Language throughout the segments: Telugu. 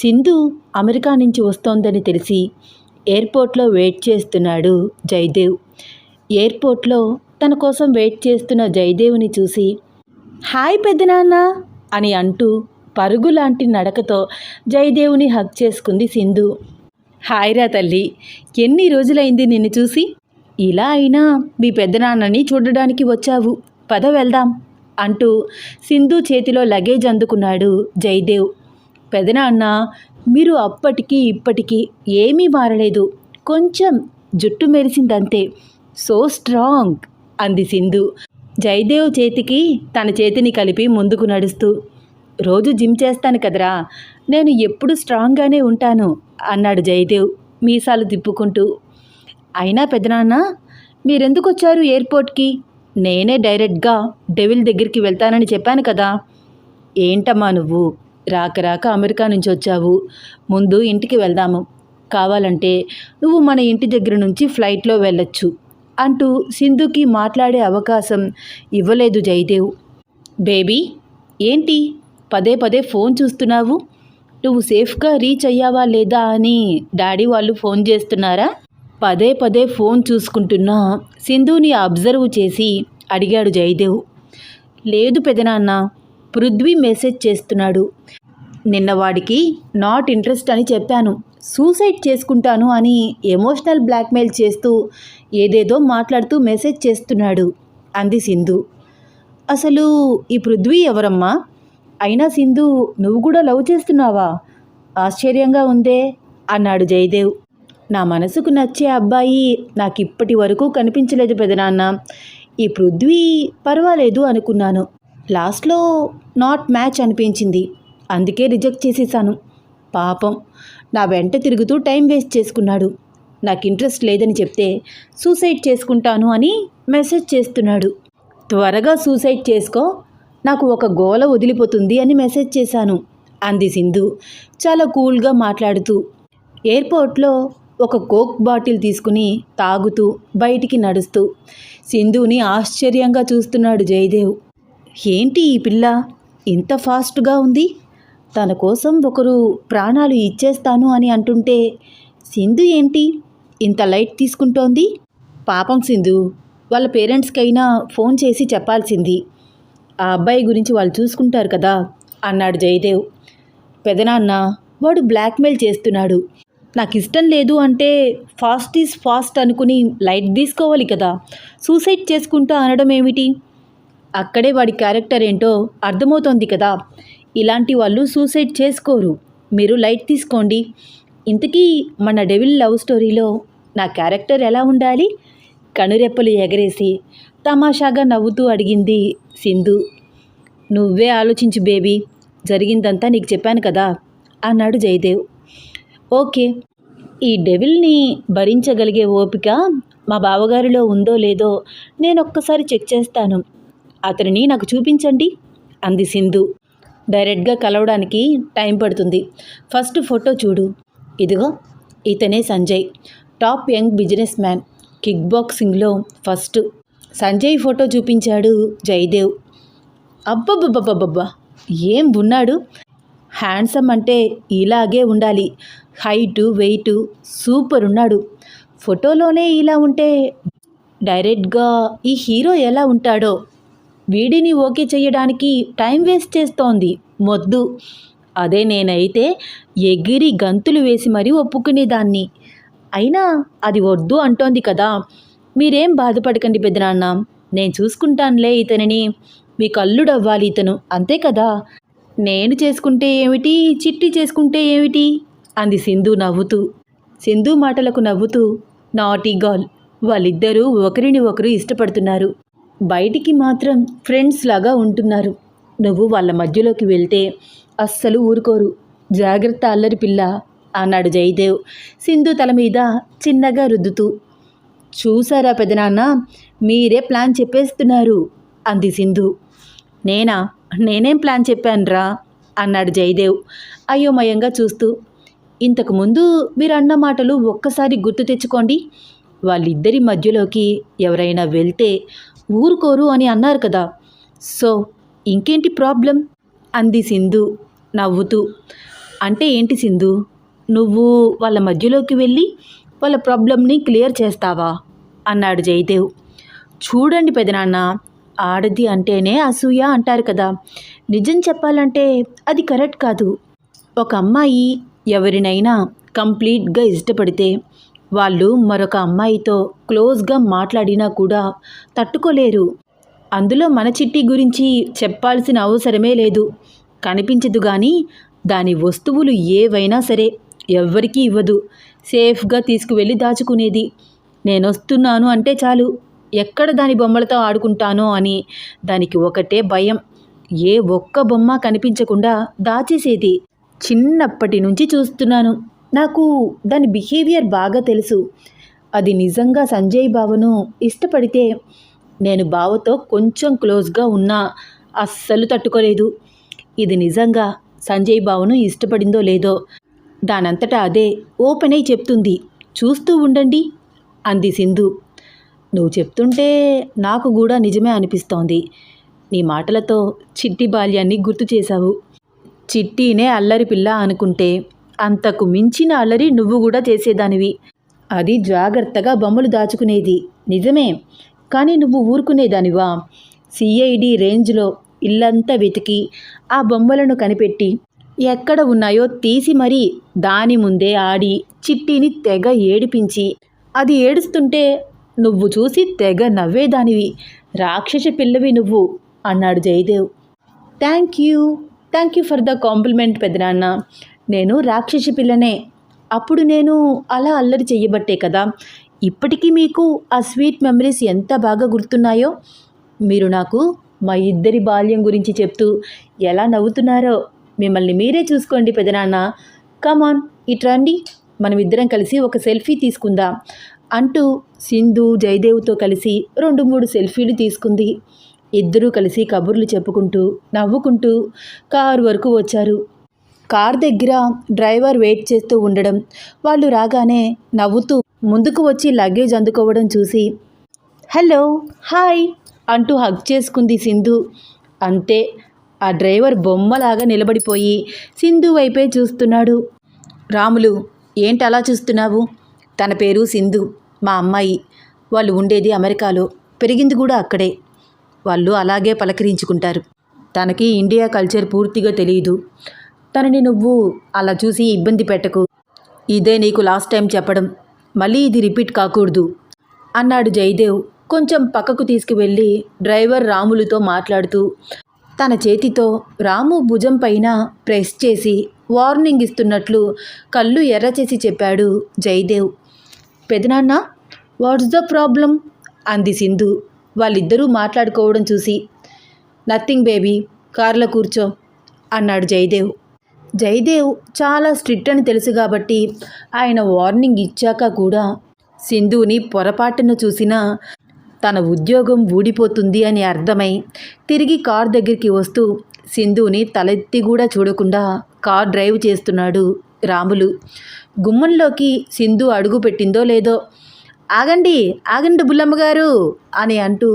సింధు అమెరికా నుంచి వస్తోందని తెలిసి ఎయిర్పోర్ట్లో వెయిట్ చేస్తున్నాడు జయదేవ్. ఎయిర్పోర్ట్లో తన కోసం వెయిట్ చేస్తున్న జయదేవ్ని చూసి హాయ్ పెద్దనాన్న అని అంటూ పరుగు లాంటి నడకతో జయదేవుని హక్ చేసుకుంది సింధు. హాయ్ రా తల్లి ఎన్ని రోజులైంది నిన్ను చూసి? ఇలా అయినా మీ పెద్దనాన్నని చూడడానికి వచ్చావు. పద వెళ్దాం అంటూ సింధు చేతిలో లగేజ్ అందుకున్నాడు జయదేవ్. పెదనాన్న మీరు అప్పటికి ఇప్పటికీ ఏమీ మారలేదు. కొంచెం జుట్టు మెరిసిందంతే. సో స్ట్రాంగ్ అంది సింధు. జయదేవ్ చేతికి తన చేతిని కలిపి ముందుకు నడుస్తూ రోజు జిమ్ చేస్తాను కదరా నేను ఎప్పుడు స్ట్రాంగ్గానే ఉంటాను అన్నాడు జయదేవ్ మీసాలు తిప్పుకుంటూ. అయినా పెదనాన్న మీరెందుకు వచ్చారు ఎయిర్పోర్ట్కి? నేనే డైరెక్ట్గా డెవిల్ దగ్గరికి వెళ్తానని చెప్పాను కదా. ఏంటమ్మా నువ్వు? రాక రాక అమెరికా నుంచి వచ్చావు. ముందు ఇంటికి వెళ్దాము. కావాలంటే నువ్వు మన ఇంటి దగ్గర నుంచి ఫ్లైట్లో వెళ్ళొచ్చు అంటూ సింధుకి మాట్లాడే అవకాశం ఇవ్వలేదు జయదేవ్. బేబీ ఏంటి? పదే పదే ఫోన్ చూస్తున్నావు? నువ్వు సేఫ్గా రీచ్ అయ్యావా లేదా అని డాడీ వాళ్ళు ఫోన్ చేస్తున్నారా? పదే పదే ఫోన్ చూసుకుంటున్న సింధుని అబ్జర్వ్ చేసి అడిగాడు జయదేవ్. లేదు పెదనాన్న పృథ్వీ మెసేజ్ చేస్తున్నాడు. నిన్న వాడికి నాట్ ఇంట్రెస్ట్ అని చెప్పాను. సూసైడ్ చేసుకుంటాను అని ఎమోషనల్ బ్లాక్మెయిల్ చేస్తూ ఏదేదో మాట్లాడుతూ మెసేజ్ చేస్తున్నాడు. అంది సింధు. అసలు ఈ పృథ్వీ ఎవరమ్మా? అయినా సింధు నువ్వు కూడా లవ్ చేస్తున్నావా? ఆశ్చర్యంగా ఉందే అన్నాడు జయదేవ్. నా మనసుకు నచ్చే అబ్బాయి నాకు ఇప్పటి వరకు కనిపించలేదు పెదనాన్న. ఈ పృథ్వీ పర్వాలేదు అనుకున్నాను. లాస్ట్లో నాట్ మ్యాచ్ అనిపించింది. అందుకే రిజెక్ట్ చేసేసాను పాపం. నా వెంట తిరుగుతూ టైం వేస్ట్ చేసుకున్నాడు. నాకు ఇంట్రెస్ట్ లేదని చెప్తే సూసైడ్ చేసుకుంటాను అని మెసేజ్ చేస్తున్నాడు. త్వరగా సూసైడ్ చేసుకో. నాకు ఒక గోల వదిలిపోతుంది అని మెసేజ్ చేశాను. అంది సింధు చాలా కూల్గా మాట్లాడుతూ. ఎయిర్పోర్ట్లో ఒక కోక్ బాటిల్ తీసుకుని తాగుతూ బయటికి నడుస్తూ. సింధుని ఆశ్చర్యంగా చూస్తున్నాడు జయదేవ్. ఏంటి ఈ పిల్ల? ఇంత ఫాస్ట్గా ఉంది? తన కోసం ఒకరు ప్రాణాలు ఇచ్చేస్తాను అని అంటుంటే సింధు ఏంటి? ఇంత లైట్ తీసుకుంటోంది? పాపం సింధు వాళ్ళ పేరెంట్స్కైనా ఫోన్ చేసి చెప్పాల్సింది. ఆ అబ్బాయి గురించి వాళ్ళు చూసుకుంటారు కదా అన్నాడు జయదేవ్. పెదనాన్న వాడు బ్లాక్మెయిల్ చేస్తున్నాడు. నాకు ఇష్టం లేదు అంటే ఫాస్ట్ ఈజ్ ఫాస్ట్ అనుకుని లైట్ తీసుకోవాలి కదా సూసైడ్ చేసుకుంటా అనడం ఏమిటి? అక్కడే వాడి క్యారెక్టర్ ఏంటో అర్థమవుతోంది కదా ఇలాంటి వాళ్ళు సూసైడ్ చేసుకోరు. మీరు లైట్ తీసుకోండి. ఇంతకీ మన డెవిల్ లవ్ స్టోరీలో నా క్యారెక్టర్ ఎలా ఉండాలి? కనురెప్పలు ఎగరేసి తమాషాగా నవ్వుతూ అడిగింది సింధు. నువ్వే ఆలోచించు బేబీ జరిగిందంతా నీకు చెప్పాను కదా అన్నాడు జయదేవ్. ఓకే ఈ డెవిల్ని భరించగలిగే ఓపిక మా బావగారిలో ఉందో లేదో నేను ఒక్కసారి చెక్ చేస్తాను. అతనిని నాకు చూపించండి అంది సింధు. డైరెక్ట్గా కలవడానికి టైం పడుతుంది. ఫస్ట్ ఫోటో చూడు. ఇదిగో ఇతనే Sanjay. Top young business man. Kick బాక్సింగ్లో first. Sanjay photo చూపించాడు జయదేవ్. అబ్బబ్బబ్బబ్బబ్బా ఏం ఉన్నాడు? హ్యాండ్సమ్ అంటే ఇలాగే ఉండాలి. హైటు వెయిటు సూపర్ ఉన్నాడు. ఫోటోలోనే ఇలా ఉంటే డైరెక్ట్గా ఈ హీరో ఎలా ఉంటాడో వీడిని ఓకే చేయడానికి టైం వేస్ట్ చేస్తోంది. మొద్దు అదే నేనైతే ఎగిరి గంతులు వేసి మరీ ఒప్పుకునేదాన్ని. అయినా అది వద్దు అంటోంది కదా. మీరేం బాధపడకండి పెద్దనాన్న నేను చూసుకుంటానులే ఇతనిని. మీ కల్లుడవ్వాలి ఇతను. అంతే కదా? నేను చేసుకుంటే ఏమిటి? చిట్టి చేసుకుంటే ఏమిటి? అంది సింధు నవ్వుతూ. సింధు మాటలకు నవ్వుతూ నాటీ గాల్ వాళ్ళిద్దరూ ఒకరిని ఒకరు ఇష్టపడుతున్నారు. బయటికి మాత్రం ఫ్రెండ్స్ లాగా ఉంటున్నారు. నువ్వు వాళ్ళ మధ్యలోకి వెళ్తే అస్సలు ఊరుకోరు. జాగ్రత్త అల్లరి పిల్ల అన్నాడు జయదేవ్. సింధు తల మీద చిన్నగా రుద్దుతూ చూసారా పెదనాన్న మీరే ప్లాన్ చెప్పేస్తున్నారు అంది సింధు. నేనా? నేనేం ప్లాన్ చెప్పానురా? అన్నాడు జయదేవ్ అయోమయంగా చూస్తూ. ఇంతకుముందు మీరు అన్న మాటలు ఒక్కసారి గుర్తు తెచ్చుకోండి. వాళ్ళిద్దరి మధ్యలోకి ఎవరైనా వెళ్తే ఊరుకోరు అని అన్నారు కదా. సో ఇంకేంటి ప్రాబ్లం? అంది సింధు నవ్వుతూ. అంటే ఏంటి సింధు? నువ్వు వాళ్ళ మధ్యలోకి వెళ్ళి వాళ్ళ ప్రాబ్లంని క్లియర్ చేస్తావా? అన్నాడు జయదేవ్. చూడండి పెదనాన్న ఆడది అంటేనే అసూయ అంటారు కదా. నిజం చెప్పాలంటే అది కరెక్ట్ కాదు. ఒక అమ్మాయి ఎవరినైనా కంప్లీట్గా ఇష్టపడితే వాళ్ళు మరొక అమ్మాయితో క్లోజ్గా మాట్లాడినా కూడా తట్టుకోలేరు. అందులో మన చిట్టి గురించి చెప్పాల్సిన అవసరమే లేదు. కనిపించదు కానీ దాని వస్తువులు ఏవైనా సరే ఎవ్వరికీ ఇవ్వదు. సేఫ్గా తీసుకువెళ్ళి దాచుకునేది. నేను వస్తున్నాను అంటే చాలు. ఎక్కడ దాని బొమ్మలతో ఆడుకుంటానో అని దానికి ఒకటే భయం. ఏ ఒక్క బొమ్మ కనిపించకుండా దాచేసేది. చిన్నప్పటి నుంచి చూస్తున్నాను. నాకు దాని బిహేవియర్ బాగా తెలుసు. అది నిజంగా సంజయ్ బావను ఇష్టపడితే నేను బావతో కొంచెం క్లోజ్గా ఉన్నా అస్సలు తట్టుకోలేదు. ఇది నిజంగా సంజయ్ బావను ఇష్టపడిందో లేదో దానంతటా అదే ఓపెన్ అయి చెప్తుంది. చూస్తూ ఉండండి అంది సింధు. నువ్వు చెప్తుంటే నాకు కూడా నిజమే అనిపిస్తోంది. నీ మాటలతో చిట్టి బాల్యాన్ని గుర్తు చేశావు. చిట్టీనే అల్లరి పిల్ల అనుకుంటే అంతకు మించిన అల్లరి నువ్వు కూడా చేసేదానివి. అది జాగ్రత్తగా బొమ్మలు దాచుకునేది. నిజమే. కానీ నువ్వు ఊరుకునేదానివా? సిఐడి రేంజ్లో ఇల్లంతా వెతికి ఆ బొమ్మలను కనిపెట్టి ఎక్కడ ఉన్నాయో తీసి మరీ దాని ముందే ఆడి చిట్టిని తెగ ఏడిపించి అది ఏడుస్తుంటే నువ్వు చూసి తెగ నవ్వేదానివి. రాక్షస పిల్లవి నువ్వు అన్నాడు Jayadev. Thank you. Thank you for the compliment పెద్దనాన్న నేను రాక్షసి పిల్లనే. అప్పుడు నేను అలా అల్లరి చెయ్యబట్టే కదా. ఇప్పటికీ మీకు ఆ స్వీట్ మెమరీస్ ఎంత బాగా గుర్తున్నాయో? మీరు నాకు మా ఇద్దరి బాల్యం గురించి చెప్తూ ఎలా నవ్వుతున్నారో మిమ్మల్ని మీరే చూసుకోండి పెదనాన్న. కమాన్ ఇట్రండి మనం ఇద్దరం కలిసి ఒక సెల్ఫీ తీసుకుందాం అంటూ సింధు జయదేవ్తో కలిసి రెండు మూడు సెల్ఫీలు తీసుకుంది. ఇద్దరూ కలిసి కబుర్లు చెప్పుకుంటూ నవ్వుకుంటూ కారు వరకు వచ్చారు. కార్ దగ్గర డ్రైవర్ వెయిట్ చేస్తూ ఉండడం. వాళ్ళు రాగానే నవ్వుతూ ముందుకు వచ్చి లగేజ్ అందుకోవడం చూసి హలో హాయ్ అంటూ హగ్ చేసుకుంది సింధు. అంతే ఆ డ్రైవర్ బొమ్మలాగా నిలబడిపోయి సింధు వైపే చూస్తున్నాడు. రాములు ఏంటి అలా చూస్తున్నావు? తన పేరు సింధు మా అమ్మాయి. వాళ్ళు ఉండేది అమెరికాలో పెరిగింది కూడా అక్కడే. వాళ్ళు అలాగే పలకరించుకుంటారు. తనకి ఇండియా కల్చర్ పూర్తిగా తెలియదు తనని నువ్వు అలా చూసి ఇబ్బంది పెట్టకు. ఇదే నీకు లాస్ట్ టైం చెప్పడం. మళ్ళీ ఇది రిపీట్ కాకూడదు. అన్నాడు జయదేవ్. కొంచెం పక్కకు తీసుకువెళ్ళి డ్రైవర్ రాములుతో మాట్లాడుతూ తన చేతితో రాము భుజం పైన ప్రెస్ చేసి వార్నింగ్ ఇస్తున్నట్లు కళ్ళు ఎర్ర చేసి చెప్పాడు జయదేవ్. పెదనాన్న వాట్స్ ద ప్రాబ్లం అంది సింధు. వాళ్ళిద్దరూ మాట్లాడుకోవడం చూసి నథింగ్ బేబీ కార్లో కూర్చో అన్నాడు జయదేవ్. జయదేవ్ చాలా స్ట్రిక్ట్ అని తెలుసు కాబట్టి ఆయన వార్నింగ్ ఇచ్చాక కూడా సింధుని పొరపాటున చూసినా తన ఉద్యోగం ఊడిపోతుంది అని అర్థమై తిరిగి కార్ దగ్గరికి వస్తూ సింధుని తలెత్తి కూడా చూడకుండా కార్ డ్రైవ్ చేస్తున్నాడు రాములు. గుమ్మంలోకి సింధు అడుగు పెట్టిందో లేదో ఆగండి ఆగండి బుల్లమ్మ గారు అని అంటూ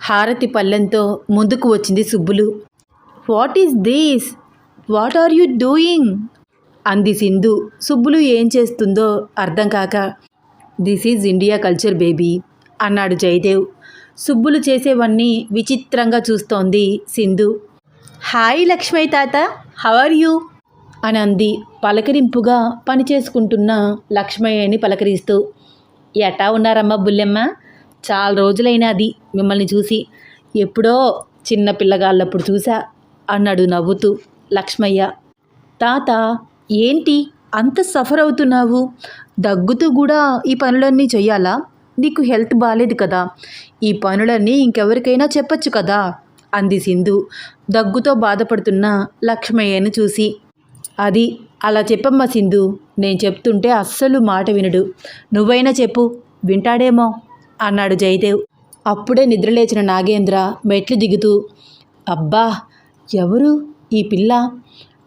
హారతి పల్లెంతో ముందుకు వచ్చింది Subbulu. What is this? What are you doing? అంది సింధు. సుబ్బులు ఏం చేస్తుందో అర్థం కాక. This is India culture baby అన్నాడు జయదేవ్. సుబ్బులు చేసేవన్నీ విచిత్రంగా చూస్తోంది సింధు. హాయ్ లక్ష్మయ్య తాత హవ్ ఆర్ యూ? అని అంది పలకరింపుగా పనిచేసుకుంటున్న లక్ష్మయ్యని పలకరిస్తూ. ఎటా ఉన్నారమ్మా బుల్లెమ్మ? చాలా రోజులైనది మిమ్మల్ని చూసి. ఎప్పుడో చిన్న పిల్లగాళ్ళప్పుడు చూసా అన్నాడు నవ్వుతూ. లక్ష్మయ్య. తాత ఏంటి అంత సఫర్ అవుతున్నావు? దగ్గుతూ కూడా ఈ పనులన్నీ చెయ్యాలా? నీకు హెల్త్ బాగాలేదు కదా. ఈ పనులన్నీ ఇంకెవరికైనా చెప్పొచ్చు కదా? అంది సింధు దగ్గుతో బాధపడుతున్న లక్ష్మయ్యను చూసి. అది అలా చెప్పమ్మా సింధు నేను చెప్తుంటే అస్సలు మాట వినడు. నువ్వైనా చెప్పు వింటాడేమో అన్నాడు జయదేవ్. అప్పుడే నిద్రలేచిన నాగేంద్ర మెట్లు దిగుతూ అబ్బా ఎవరు? ఈ పిల్ల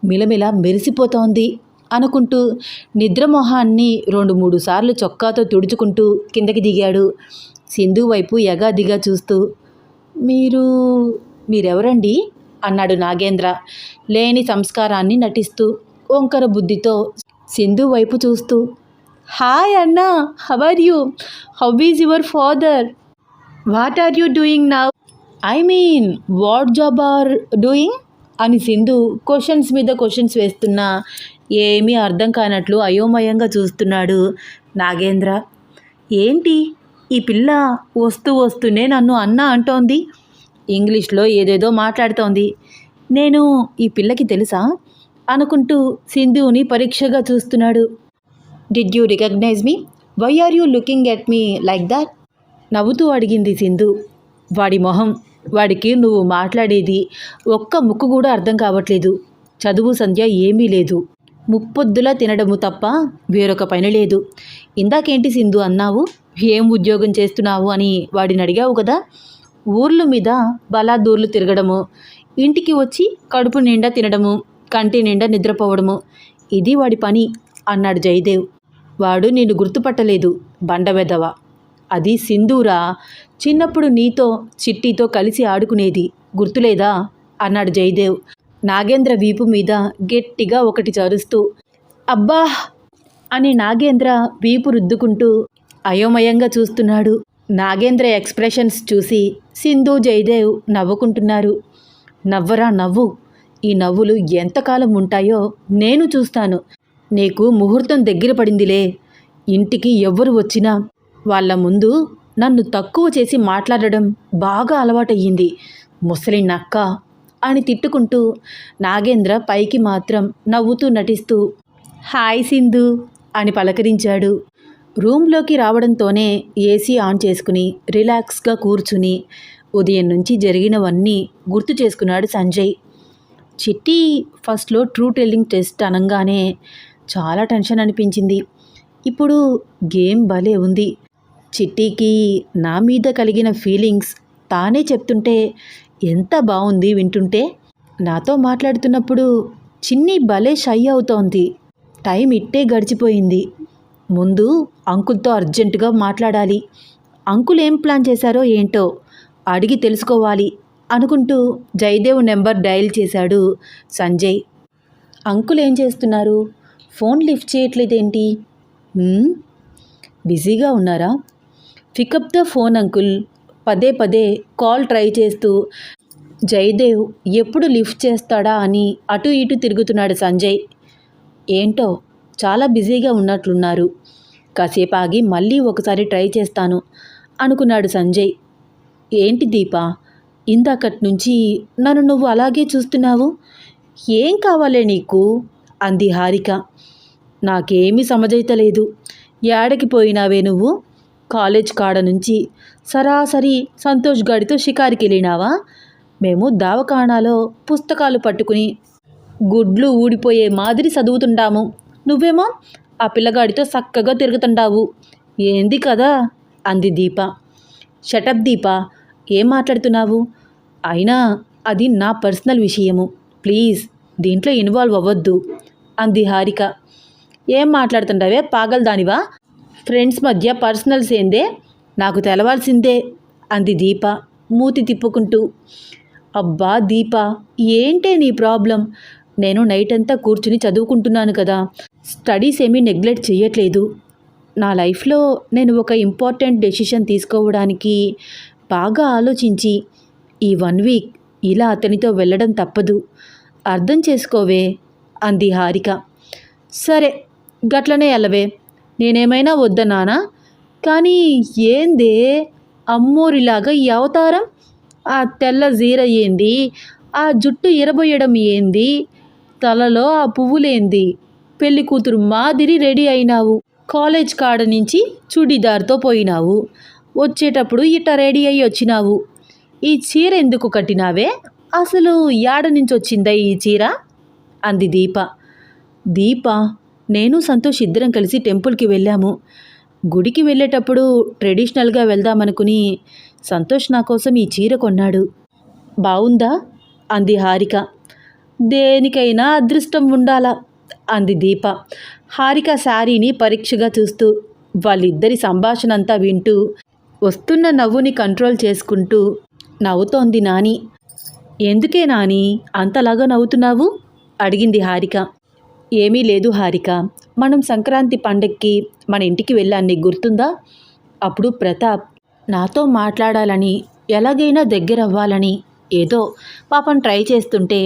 మిలమిల మెరిసిపోతోంది అనుకుంటూ నిద్రమోహాన్ని రెండు మూడు సార్లు చొక్కాతో తుడుచుకుంటూ కిందకి దిగాడు. సింధు వైపు యగాదిగా చూస్తూ మీరు మీరెవరండి? అన్నాడు నాగేంద్ర లేని సంస్కారాన్ని నటిస్తూ ఓంకర బుద్ధితో సింధు వైపు చూస్తూ హాయ్ అన్నా how are you? How is your father? What are you doing now? I mean what job are doing? అని సింధు క్వశ్చన్స్ మీద క్వశ్చన్స్ వేస్తున్నా ఏమీ అర్థం కానట్లు అయోమయంగా చూస్తున్నాడు నాగేంద్ర. ఏంటి? ఈ పిల్ల వస్తూ వస్తూనే నన్ను అన్న అంటోంది. ఇంగ్లీష్లో ఏదేదో మాట్లాడుతోంది. నేను ఈ పిల్లకి తెలుసా? అనుకుంటూ సింధుని పరీక్షగా చూస్తున్నాడు. Did you recognize me why are you looking at me like that నవ్వుతూ అడిగింది సింధు. వాడి మొహం వాడికి నువ్వు మాట్లాడేది ఒక్క ముక్కు కూడా అర్థం కావట్లేదు. చదువు సంధ్య ఏమీ లేదు. ముప్పొద్దులా తినడము తప్ప వేరొక పని లేదు. ఇందాకేంటి సింధు అన్నావు? ఏం ఉద్యోగం చేస్తున్నావు అని వాడిని అడిగావు కదా? ఊర్ల మీద బలాదూర్లు తిరగడము ఇంటికి వచ్చి కడుపు నిండా తినడము కంటి నిండా నిద్రపోవడము ఇది వాడి పని అన్నాడు జయదేవ్. వాడు నిన్ను గుర్తుపట్టలేదు బండవెదవా. అది సింధూరా. చిన్నప్పుడు నీతో చిట్టితో కలిసి ఆడుకునేది. గుర్తులేదా? అన్నాడు జయదేవ్. నాగేంద్ర వీపు మీద గట్టిగా ఒకటి చరుస్తూ అబ్బా! అని నాగేంద్ర వీపు రుద్దుకుంటూ అయోమయంగా చూస్తున్నాడు. నాగేంద్ర ఎక్స్ప్రెషన్స్ చూసి సింధు జయదేవ్ నవ్వుకుంటున్నారు. నవ్వరా నవ్వు? ఈ నవ్వులు ఎంతకాలం ఉంటాయో నేను చూస్తాను. నీకు ముహూర్తం దగ్గర పడిందిలే. ఇంటికి ఎవ్వరు వచ్చినా వాళ్ళ ముందు నన్ను తక్కువ చేసి మాట్లాడడం బాగా అలవాటయ్యింది. ముసలి నక్క అని తిట్టుకుంటూ నాగేంద్ర పైకి మాత్రం నవ్వుతూ నటిస్తూ హాయ్ సింధు అని పలకరించాడు. రూమ్లోకి రావడంతోనే ఏసీ ఆన్ చేసుకుని రిలాక్స్గా కూర్చుని ఉదయం నుంచి జరిగినవన్నీ గుర్తు చేసుకున్నాడు సంజయ్. చిట్టి ఫస్ట్లో ట్రూ టెల్లింగ్ టెస్ట్ అనగానే చాలా టెన్షన్ అనిపించింది. ఇప్పుడు గేమ్ భలే ఉంది. చిట్టికి నా మీద కలిగిన ఫీలింగ్స్ తానే చెప్తుంటే ఎంత బాగుంది వింటుంటే? నాతో మాట్లాడుతున్నప్పుడు చిన్ని భలే షై అవుతోంది. టైం ఇట్టే గడిచిపోయింది. ముందు అంకుల్తో అర్జెంటుగా మాట్లాడాలి. అంకుల్ ఏం ప్లాన్ చేశారో ఏంటో అడిగి తెలుసుకోవాలి అనుకుంటూ జయదేవ్ నెంబర్ డయల్ చేశాడు సంజయ్. అంకుల్ ఏం చేస్తున్నారు? ఫోన్ లిఫ్ట్ చేయట్లేదేంటి? బిజీగా ఉన్నారా? Pick up the phone uncle. పదే పదే కాల్ ట్రై చేస్తూ జయదేవ్ ఎప్పుడు లిఫ్ట్ చేస్తాడా అని అటు ఇటు తిరుగుతున్నాడు సంజయ్. ఏంటో చాలా బిజీగా ఉన్నట్లున్నారు. కాసేపు ఆగి మళ్ళీ ఒకసారి ట్రై చేస్తాను అనుకున్నాడు సంజయ్. ఏంటి దీపా ఇందాకటి నుంచి నన్ను నువ్వు అలాగే చూస్తున్నావు? ఏం కావాలే నీకు? అంది హారిక. నాకేమీ సమజైతలేదు. ఏడకి పోయినావే నువ్వు? కాలేజ్ కాడ నుంచి సరాసరి సంతోష్ గాడితో షికారికి వెళ్ళినావా మేము దావకాణాలో పుస్తకాలు పట్టుకుని గుడ్లు ఊడిపోయే మాదిరి చదువుతుంటాము. నువ్వేమో ఆ పిల్లగాడితో చక్కగా తిరుగుతుంటావు. ఏంది కదా అంది దీప. షటప్ దీప ఏం మాట్లాడుతున్నావు? అయినా అది నా పర్సనల్ విషయము. ప్లీజ్ దీంట్లో ఇన్వాల్వ్ అవ్వద్దు అంది హారిక. ఏం మాట్లాడుతుంటావే పాగల్ దానివా? ఫ్రెండ్స్ మధ్య పర్సనల్స్ ఏందే నాకు తెలవాల్సిందే అంది దీప మూతి తిప్పుకుంటూ. అబ్బా దీప ఏంటే నీ ప్రాబ్లం? నేను నైట్ అంతా కూర్చుని చదువుకుంటున్నాను కదా స్టడీస్ ఏమీ నెగ్లెక్ట్ చేయట్లేదు నా లైఫ్లో నేను ఒక ఇంపార్టెంట్ డెసిషన్ తీసుకోవడానికి బాగా ఆలోచించి ఈ వన్ వీక్ ఇలా అతనితో వెళ్ళడం తప్పదు. అర్థం చేసుకోవే అంది హారిక. సరే గట్లనే ఎల్లవే నేనేమైనా వద్దన్నానా కానీ ఏందే అమ్మోరిలాగా ఈ అవతారం? ఆ తెల్ల జీర ఏంది? ఆ జుట్టు ఇరబోయడం ఏంది? తలలో ఆ పువ్వులేంది? పెళ్ళి కూతురు మాదిరి రెడీ అయినావు. కాలేజ్ కాడ నుంచి చుడిదార్తో పోయినావు. వచ్చేటప్పుడు ఇట్ట రెడీ అయ్యి వచ్చినావు. ఈ చీర ఎందుకు కట్టినావే? అసలు యాడ నుంచి వచ్చిందా ఈ చీర? అంది దీప. దీప? నేను సంతోష్ ఇద్దరం కలిసి టెంపుల్కి వెళ్ళాము. గుడికి వెళ్ళేటప్పుడు ట్రెడిషనల్గా వెళ్దామనుకుని సంతోష్ నా కోసం ఈ చీర కొన్నాడు. బావుందా? అంది హారిక. దేనికైనా అదృష్టం ఉండాలా? అంది దీప. హారిక శారీని పరీక్షగా చూస్తూ వాళ్ళిద్దరి సంభాషణ అంతా వింటూ వస్తున్న నవ్వుని కంట్రోల్ చేసుకుంటూ నవ్వుతోంది నాని. ఎందుకే నాని? అంతలాగా నవ్వుతున్నావు? అడిగింది హారిక. ఏమీ లేదు హారిక. మనం సంక్రాంతి పండక్కి మన ఇంటికి వెళ్ళాను నీకు గుర్తుందా? అప్పుడు ప్రతాప్ నాతో మాట్లాడాలని ఎలాగైనా దగ్గర అవ్వాలని ఏదో పాపం ట్రై చేస్తుంటే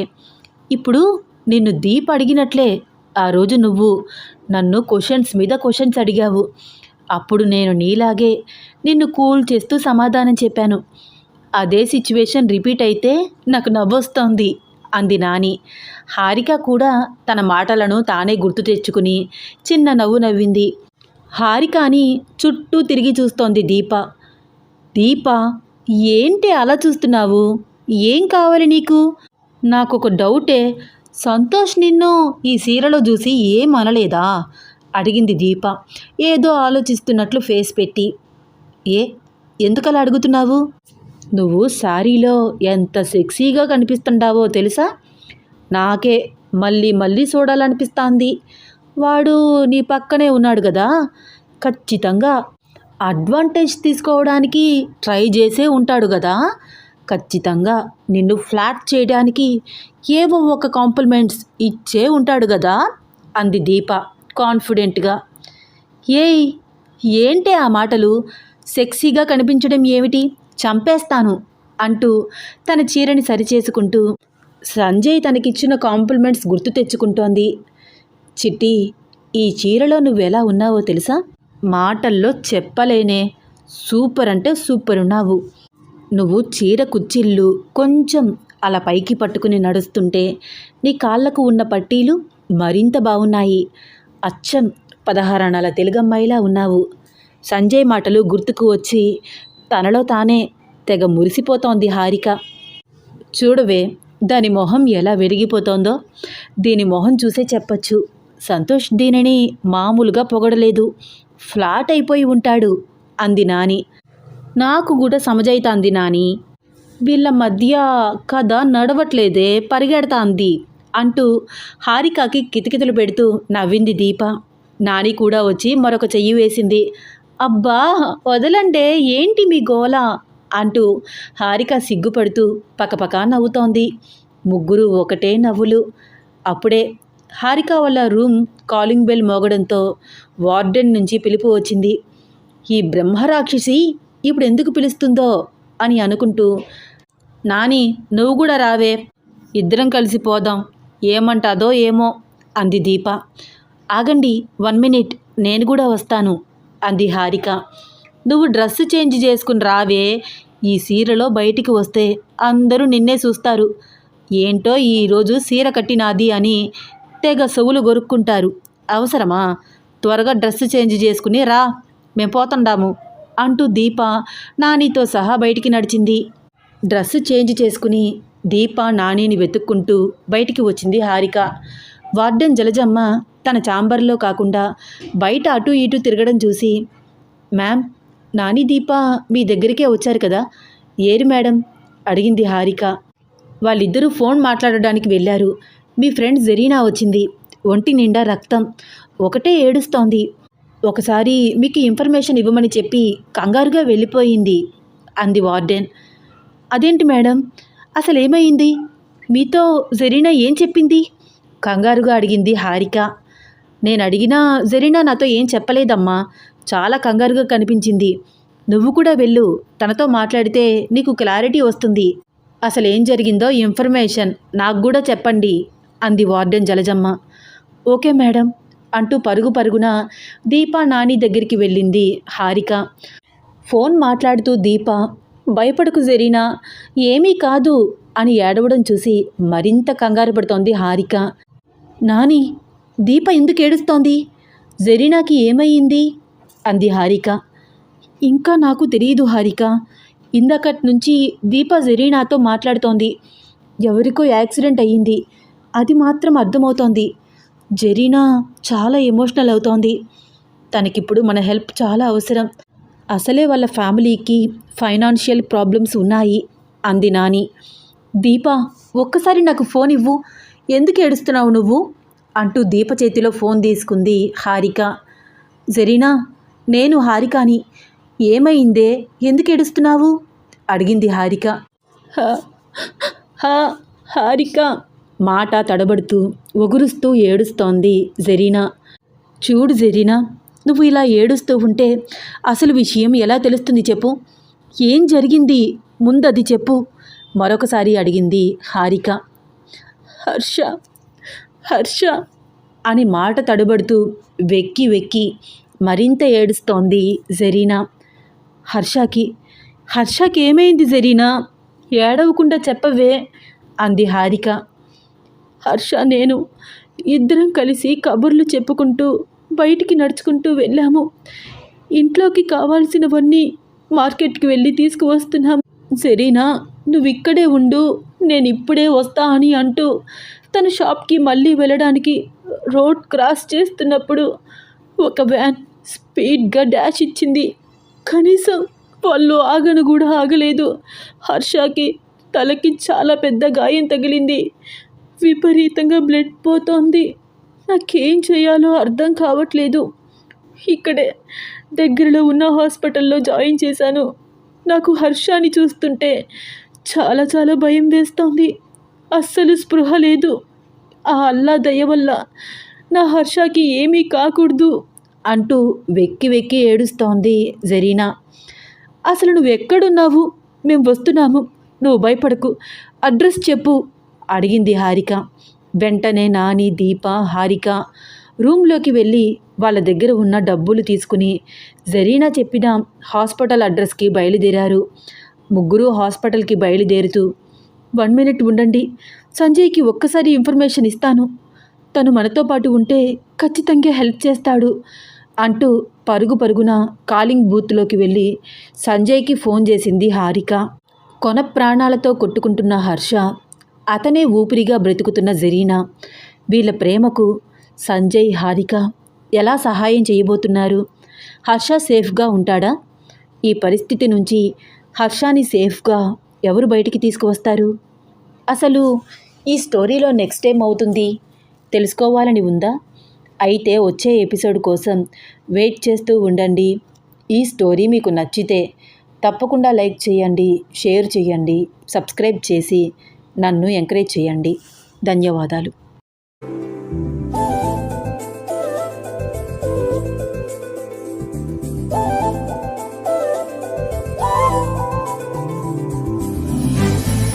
ఇప్పుడు నిన్ను దీప్ అడిగినట్లే. ఆ రోజు నువ్వు నన్ను క్వశ్చన్స్ మీద క్వశ్చన్స్ అడిగావు. అప్పుడు నేను నీలాగే నిన్ను కూల్ చేస్తూ సమాధానం చెప్పాను. అదే సిచ్యువేషన్ రిపీట్ అయితే నాకు నవ్వొస్తోంది. అంది నాని. హారిక కూడా తన మాటలను తానే గుర్తు తెచ్చుకుని చిన్న నవ్వు నవ్వింది. హారికాని చుట్టూ తిరిగి చూస్తోంది దీప. దీప ఏంటి అలా చూస్తున్నావు? ఏం కావాలి నీకు? నాకు ఒక డౌటే. సంతోష్ నిన్ను ఈ సీరలో చూసి ఏం అనలేదా? అడిగింది దీప. ఏదో ఆలోచిస్తున్నట్లు ఫేస్ పెట్టి. ఏ ఎందుకలా అడుగుతున్నావు? నువ్వు శారీలో ఎంత సెక్సీగా కనిపిస్తుండావో తెలుసా? నాకే మళ్ళీ మళ్ళీ చూడాలనిపిస్తాంది. వాడు నీ పక్కనే ఉన్నాడు కదా ఖచ్చితంగా అడ్వాంటేజ్ తీసుకోవడానికి ట్రై చేసే ఉంటాడు కదా ఖచ్చితంగా నిన్ను ఫ్లాట్ చేయడానికి ఏవో ఒక కాంప్లిమెంట్స్ ఇచ్చే ఉంటాడు కదా అంది దీప కాన్ఫిడెంట్గా. ఏయ్ ఏంటి ఆ మాటలు? సెక్సీగా కనిపించడం ఏమిటి? చంపేస్తాను అంటూ తన చీరని సరిచేసుకుంటూ సంజయ్ తనకిచ్చిన కాంప్లిమెంట్స్ గుర్తు తెచ్చుకుంటోంది. చిట్టి ఈ చీరలో నువ్వెలా ఉన్నావో తెలుసా? మాటల్లో చెప్పలేనే. సూపర్ అంటే సూపర్ ఉన్నావు. నువ్వు చీర కుచ్చిళ్ళు కొంచెం అలా పైకి పట్టుకుని నడుస్తుంటే నీ కాళ్ళకు ఉన్న పట్టీలు మరింత బాగున్నాయి అచ్చం పదహారణాల తెలుగమ్మాయిలా ఉన్నావు. సంజయ్ మాటలు గుర్తుకు వచ్చి తనలో తానే తెగ మురిసిపోతోంది హారిక. చూడవే దాని మొహం ఎలా వెలిగిపోతోందో దీని మొహం చూసే చెప్పచ్చు. సంతోష్ దీనిని మామూలుగా పొగడలేదు. ఫ్లాట్ అయిపోయి ఉంటాడు అంది నాని. నాకు కూడా సమజైతాంది నాని. వీళ్ళ మధ్య కథ నడవట్లేదే పరిగెడతాంది అంటూ హారికకి కితకితలు పెడుతూ నవ్వింది దీప. నాని కూడా వచ్చి మరొక చెయ్యి వేసింది. అబ్బా వదలండే ఏంటి మీ గోల? అంటూ హారిక సిగ్గుపడుతూ పకపకా నవ్వుతోంది. ముగ్గురు ఒకటే నవ్వులు. అప్పుడే హారిక వాళ్ళ రూమ్ కాలింగ్ బెల్ మోగడంతో వార్డెన్ నుంచి పిలుపు వచ్చింది. ఈ బ్రహ్మరాక్షసి ఇప్పుడు ఎందుకు పిలుస్తుందో అని అనుకుంటూ నాని నువ్వు కూడా రావే. ఇద్దరం కలిసి పోదాం. ఏమంటాదో ఏమో అంది దీప. ఆగండి వన్ మినిట్ నేను కూడా వస్తాను. అంది హారిక. నువ్వు డ్రెస్ చేంజ్ చేసుకుని రావే. ఈ సీరలో బయటికి వస్తే అందరూ నిన్నే చూస్తారు. ఏంటో ఈరోజు సీర కట్టినాది అని తెగ సొవులు గొరుక్కుంటారు. అవసరమా? త్వరగా డ్రెస్ చేంజ్ చేసుకుని రా. మేం పోతుండాము అంటూ దీప నానితో సహా బయటికి నడిచింది. డ్రెస్ చేంజ్ చేసుకుని దీప నానిని వెతుక్కుంటూ బయటికి వచ్చింది హారిక. వార్డెన్ జలజమ్మ తన చాంబర్లో కాకుండా బయట అటు ఇటు తిరగడం చూసి మ్యామ్ నాని దీప మీ దగ్గరికే వచ్చారు కదా? ఏరి మేడం అడిగింది హారిక. వాళ్ళిద్దరూ ఫోన్ మాట్లాడడానికి వెళ్ళారు. మీ ఫ్రెండ్ జరీనా వచ్చింది. ఒంటి నిండా రక్తం. ఒకటే ఏడుస్తోంది. ఒకసారి మీకు ఇన్ఫర్మేషన్ ఇవ్వమని చెప్పి కంగారుగా వెళ్ళిపోయింది అంది వార్డెన్. అదేంటి మేడం? అసలు ఏమైంది మీతో జరీనా ఏం చెప్పింది? కంగారుగా అడిగింది హారిక. నేను అడిగినా జరీనా నాతో ఏం చెప్పలేదమ్మా. చాలా కంగారుగా కనిపించింది. నువ్వు కూడా వెళ్ళు. తనతో మాట్లాడితే నీకు క్లారిటీ వస్తుంది. అసలు ఏం జరిగిందో ఇన్ఫర్మేషన్ నాకు కూడా చెప్పండి అంది వార్డెన్ జలజమ్మ. ఓకే మేడం అంటూ పరుగు పరుగున దీప నాని దగ్గరికి వెళ్ళింది హారిక. ఫోన్ మాట్లాడుతూ దీప భయపడకు జరీనా ఏమీ కాదు అని ఏడవడం చూసి మరింత కంగారు పడుతోంది హారిక. నాని దీప ఎందుకు ఏడుస్తోంది? జరీనాకి ఏమయ్యింది అంది హారిక. ఇంకా నాకు తెలియదు హారిక. ఇందాకటి నుంచి దీప జరీనాతో మాట్లాడుతోంది. ఎవరికో యాక్సిడెంట్ అయ్యింది. అది మాత్రం అర్థమవుతోంది. జరీనా చాలా ఎమోషనల్ అవుతోంది. తనకిప్పుడు మన హెల్ప్ చాలా అవసరం. అసలే వాళ్ళ ఫ్యామిలీకి ఫైనాన్షియల్ ప్రాబ్లమ్స్ ఉన్నాయి అంది నాని. దీప ఒక్కసారి నాకు ఫోన్ ఇవ్వు. ఎందుకు ఏడుస్తున్నావు నువ్వు? అంటూ దీప చేతిలో ఫోన్ తీసుకుంది హారిక. జరీనా నేను హారికాని. ఏమైందే? ఎందుకు ఏడుస్తున్నావు? అడిగింది హారిక. హారిక మాట తడబడుతూ ఒగురుస్తూ ఏడుస్తోంది జరీనా. చూడు జరీనా నువ్వు ఇలా ఏడుస్తూ ఉంటే అసలు విషయం ఎలా తెలుస్తుంది చెప్పు. ఏం జరిగింది? ముందది చెప్పు మరొకసారి అడిగింది హారిక. హర్ష హర్ష అని మాట తడబడుతూ వెక్కి వెక్కి మరింత ఏడుస్తోంది జరీనా. హర్షకి హర్షకి ఏమైంది జరీనా? ఏడవకుండా చెప్పవే అంది హారిక. హర్ష నేను ఇద్దరం కలిసి కబుర్లు చెప్పుకుంటూ బయటికి నడుచుకుంటూ వెళ్ళాము. ఇంట్లోకి కావాల్సినవన్నీ మార్కెట్కి వెళ్ళి తీసుకువస్తున్నాం. సరేనా నువ్వు ఇక్కడే ఉండు. నేను ఇప్పుడే వస్తా అని అంటూ తన షాప్కి మళ్ళీ వెళ్ళడానికి రోడ్ క్రాస్ చేస్తున్నప్పుడు ఒక వ్యాన్ స్పీడ్గా డాష్ ఇచ్చింది. కనీసం వాళ్ళు ఆగను కూడా ఆగలేదు. హర్షకి తలకి చాలా పెద్ద గాయం తగిలింది. విపరీతంగా బ్లడ్ పోతోంది. నాకేం చేయాలో అర్థం కావట్లేదు. ఇక్కడే దగ్గరలో ఉన్న హాస్పిటల్లో జాయిన్ చేశాను. నాకు హర్షాన్ని చూస్తుంటే చాలా చాలా భయం వేస్తోంది. అస్సలు స్పృహ లేదు. ఆ అల్లా దయ వల్ల నా హర్షకి ఏమీ కాకూడదు అంటూ వెక్కి వెక్కి ఏడుస్తోంది జరీనా. అసలు నువ్వు ఎక్కడున్నావు? మేము వస్తున్నాము. నువ్వు భయపడకు. అడ్రస్ చెప్పు అడిగింది హారిక. వెంటనే నాని దీప హారిక రూమ్లోకి వెళ్ళి వాళ్ళ దగ్గర ఉన్న డబ్బులు తీసుకుని జరీనా చెప్పిన హాస్పిటల్ అడ్రస్కి బయలుదేరారు. ముగ్గురు హాస్పిటల్కి బయలుదేరుతూ వన్ మినిట్ ఉండండి సంజయ్కి ఒక్కసారి ఇన్ఫర్మేషన్ ఇస్తాను. తను మనతో పాటు ఉంటే ఖచ్చితంగా హెల్ప్ చేస్తాడు అంటూ పరుగు పరుగున కాలింగ్ బూత్లోకి వెళ్ళి సంజయ్కి ఫోన్ చేసింది హారిక. కొన ప్రాణాలతో కొట్టుకుంటున్న హర్ష అతనే ఊపిరిగా బ్రతుకుతున్న జరీనా. వీళ్ళ ప్రేమకు సంజయ్ హారిక ఎలా సహాయం చేయబోతున్నారు? హర్ష సేఫ్గా ఉంటాడా? ఈ పరిస్థితి నుంచి హర్షాని సేఫ్గా ఎవరు బయటికి తీసుకువస్తారు? అసలు ఈ స్టోరీలో నెక్స్ట్ ఏం అవుతుంది? తెలుసుకోవాలని ఉందా? అయితే వచ్చే ఎపిసోడ్ కోసం వెయిట్ చేస్తూ ఉండండి. ఈ స్టోరీ మీకు నచ్చితే తప్పకుండా లైక్ చేయండి షేర్ చేయండి సబ్స్క్రైబ్ చేసి నన్ను ఎంకరేజ్ చేయండి. ధన్యవాదాలు.